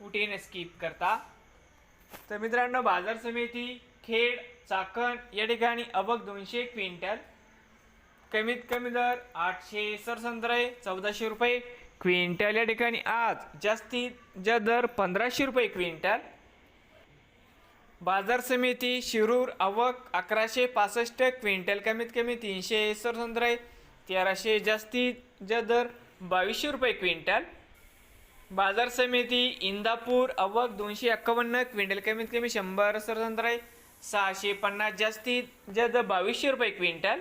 कुठे न स्किप करता. तर मित्रांनो बाजार समिती खेड चाकण या ठिकाणी अबक दोनशे क्विंटल. कमीत कमी दर आठशे सरसंत्रे चौदाशे रुपये क्विंटल या ठिकाणी. आज जास्तीत जास्त दर पंधराशे रुपये क्विंटल. बाजार समिती शिरूर आवक अकराशे पासष्ट क्विंटल. कमीत कमी तीनशे सरसंत्रे तेराशे जास्तीत जास्त दर बावीसशे रुपये क्विंटल. बाजार समिती इंदापूर अवक दोनशे एक्कावन्न क्विंटल कमीत कमी शंभर सरसंत्रे सहाशे पन्नास जास्तीत जास्त बावीसशे रुपये क्विंटल.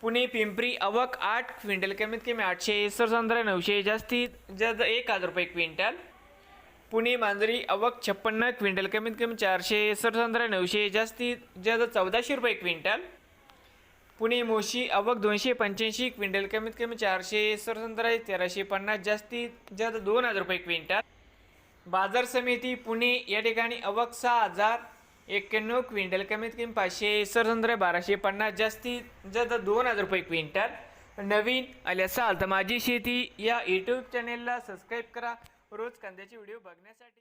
पुणे पिंपरी अवक आठ क्विंटल कमीत कमी आठशे सरसंत्रे नऊशे जास्तीत जास्त एक हजार रुपये क्विंटल. पुणे मांजरी अवक छप्पन्न क्विंटल कमीत कमी चारशे सरसंत्रे नऊशे जास्तीत जास्त चौदाशे रुपये क्विंटल. पुणे मोशी अवक दोनशे पंच्याऐंशी क्विंटल कमीत कमी चारशे सरसंत्रे तेराशे पन्नास जास्तीत जास्त दोन हजार रुपये क्विंटल. बाजार समिती पुणे या ठिकाणी अवघ सहा हजार एक्क्याण्णव क्विंटल कमीत कमी पाचशे सरसंत्रे बाराशे पन्नास जास्तीत जास्त दोन हजार रुपये क्विंटल. नवीन आले असाल तर माझी शेती या यूट्यूब चॅनेलला सबस्क्राईब करा. रोज कांद्याचे व्हिडिओ बघण्यासाठी